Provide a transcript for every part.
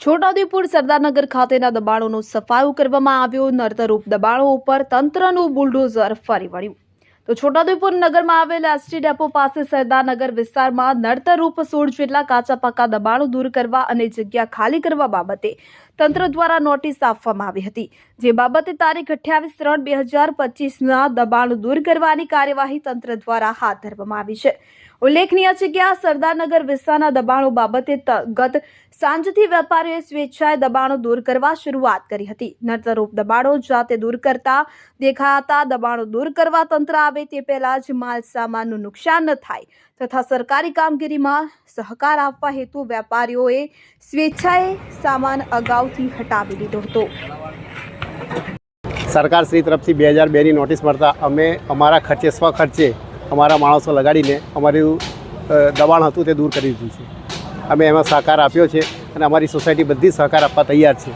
છોટાઉદેપુર સરદારનગર ખાતેના દબાણોનો સફાયો કરવામાં આવ્યો. નર્તરૂપ દબાણો ઉપર તંત્રનું બુલડોઝર ફરી વળ્યું. તો છોટાઉદેપુર નગરમાં આવેલા એસટી ડેપો પાસે સરદારનગર વિસ્તારમાં નર્તરૂપ સોળ જેટલા કાચા પાકા દબાણો દૂર કરવા અને જગ્યા ખાલી કરવા બાબતે તંત્ર દ્વારા નોટિસ આપવામાં આવી હતી. જે બાબતે તારીખ અઠ્યાવીસ ત્રણ બે હજાર પચીસના દબાણો દૂર કરવાની કાર્યવાહી તંત્ર દ્વારા હાથ ધરવામાં આવી છે. ઉલ્લેખનીય છે કે આ સરદારનગર વિસ્તારના દબાણો બાબતે ગત સાંજથી વેપારીઓએ સ્વેચ્છાએ દબાણો દૂર કરવા શરૂઆત કરી હતી. નર્તરૂપ દબાણો જાતે દૂર કરતા, દેખાતા દબાણો દૂર કરવા તંત્ર આવે તે પહેલાં જ માલ સામાનનું નુકસાન ન થાય તથા સરકારી કામગીરીમાં સહકાર આપવા હેતુ વેપારીઓએ સ્વેચ્છાએ સામાન અગાઉથી હટાવી દીધો હતો. સરકાર શ્રી તરફથી બે હજાર બેની નોટિસ મળતા અમે અમારા ખર્ચે સ્વ ખર્ચે અમારા માણસો લગાડીને અમારું દબાણ હતું તે દૂર કરી દીધું છે. અમે એમાં સહકાર આપ્યો છે અને અમારી સોસાયટી બધી સહકાર આપવા તૈયાર છે.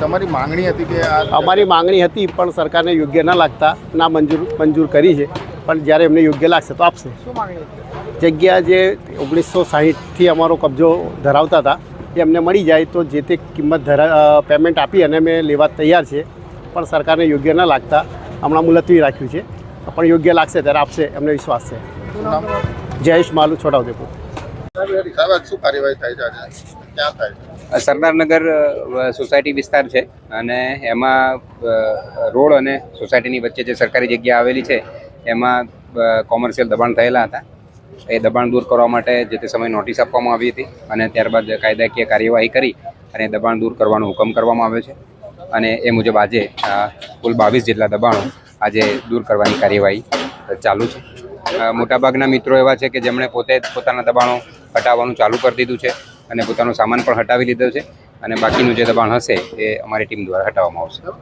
તમારી માંગણી હતી કે અમારી માંગણી હતી પણ સરકારને યોગ્ય ન લાગતા ના મંજૂર મંજૂર કરી છે. પણ જ્યારે એમને યોગ્ય લાગશે તો આપશે. શું માંગણી હતી? જગ્યા જે ઓગણીસો સાહીઠથી અમારો કબજો ધરાવતા હતા એ અમને મળી જાય તો જે તે કિંમત ધરા પેમેન્ટ આપી અને અમે લેવા તૈયાર છે. પણ સરકારને યોગ્ય ન લાગતા હમણાં મુલતવી રાખ્યું છે. પણ યોગ્ય લાગશે ત્યારે આપશે એમને વિશ્વાસ છે. જયેશ માલુ છોટાઉદેપુર. સરદારનગર સોસાયટી વિસ્તાર છે અને એમાં રોડ અને સોસાયટીની વચ્ચે જે સરકારી જગ્યા આવેલી છે એમાં કોમર્શિયલ દબાણ થયેલા હતા. એ દબાણ દૂર કરવા માટે જે તે સમયે નોટિસ આપવામાં આવી હતી અને ત્યારબાદ કાયદાકીય કાર્યવાહી કરી અને દબાણ દૂર કરવાનો હુકમ કરવામાં આવ્યો છે. અને એ મુજબ આજે કુલ બાવીસ જેટલા દબાણો આજે દૂર કરવાની કાર્યવાહી ચાલુ છે. મોટાભાગના મિત્રો એવા છે કે જેમણે પોતે પોતાના દબાણો હટાવવાનું ચાલુ કરી દીધું છે અને પોતાનો સામાન પણ હટાવી લીધો છે અને બાકીનું જે દબાણ હશે એ અમારી ટીમ દ્વારા હટાવવામાં આવશે.